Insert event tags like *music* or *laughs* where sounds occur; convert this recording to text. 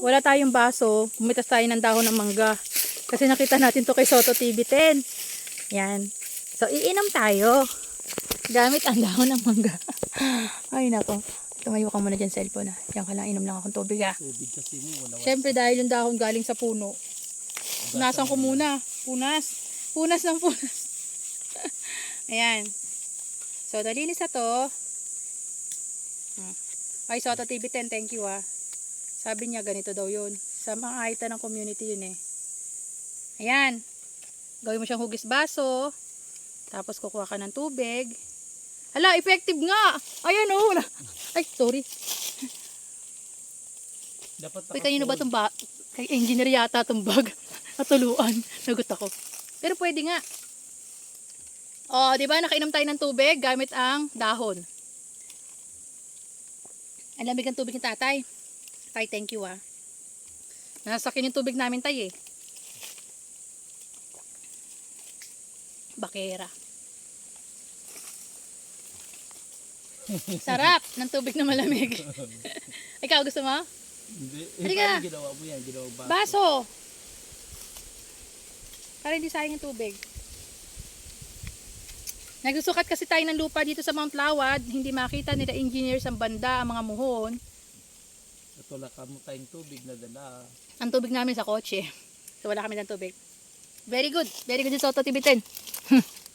wala tayong baso, bumitas tayo ng dahon ng mangga. Kasi nakita natin to kay Soto TV 10. Yan. So, iinom tayo. Gamit ang dahon ng mangga. *laughs* Ay, nako. Tumayo ka muna dyan sa cellphone. ah. Diyan ka lang, inom lang akong tubig ah. Tubig kasi mo, wala Siyempre dahil yung dahon galing sa puno. Punasan ko muna. Punas. Punas ng punas. *laughs* Ayan. So, nalinis na to. Hmm. Ay, Soto TV 10, thank you ah. Sabi niya ganito daw yun. Sa mga aita ng community yun eh. Ayan. Gawin mo siyang hugis baso. Tapos kukuha ka ng tubig. Hala, effective nga. Ayan oh. wala. Ay, sorry. Dapat Uy, kanino ba itong ba? Kay engineer yata itong bag. *laughs* Natuluan. Nagot ako. Pero pwede nga. O, di ba nakainom tayo ng tubig gamit ang dahon. Ang lamig ang tubig ni tatay. Tay, thank you ah. Nasakin yung tubig namin tay eh. Bakera. *laughs* Sarap ng tubig na malamig. *laughs* Ikaw gusto mo? Hindi. Eh, Halika. paano ginawa mo yan? Ginawa ba? Baso. Para hindi sayang yung tubig. Nagsusukat kasi tayo ng lupa dito sa Mount Lawad. Hindi makita nila engineers ang banda, ang mga muhon. Ito lang kamo tayong tubig na dala. Ang tubig namin sa kotse. So wala kami ng tubig. Very good. Very good yung Soto TV 10. *laughs*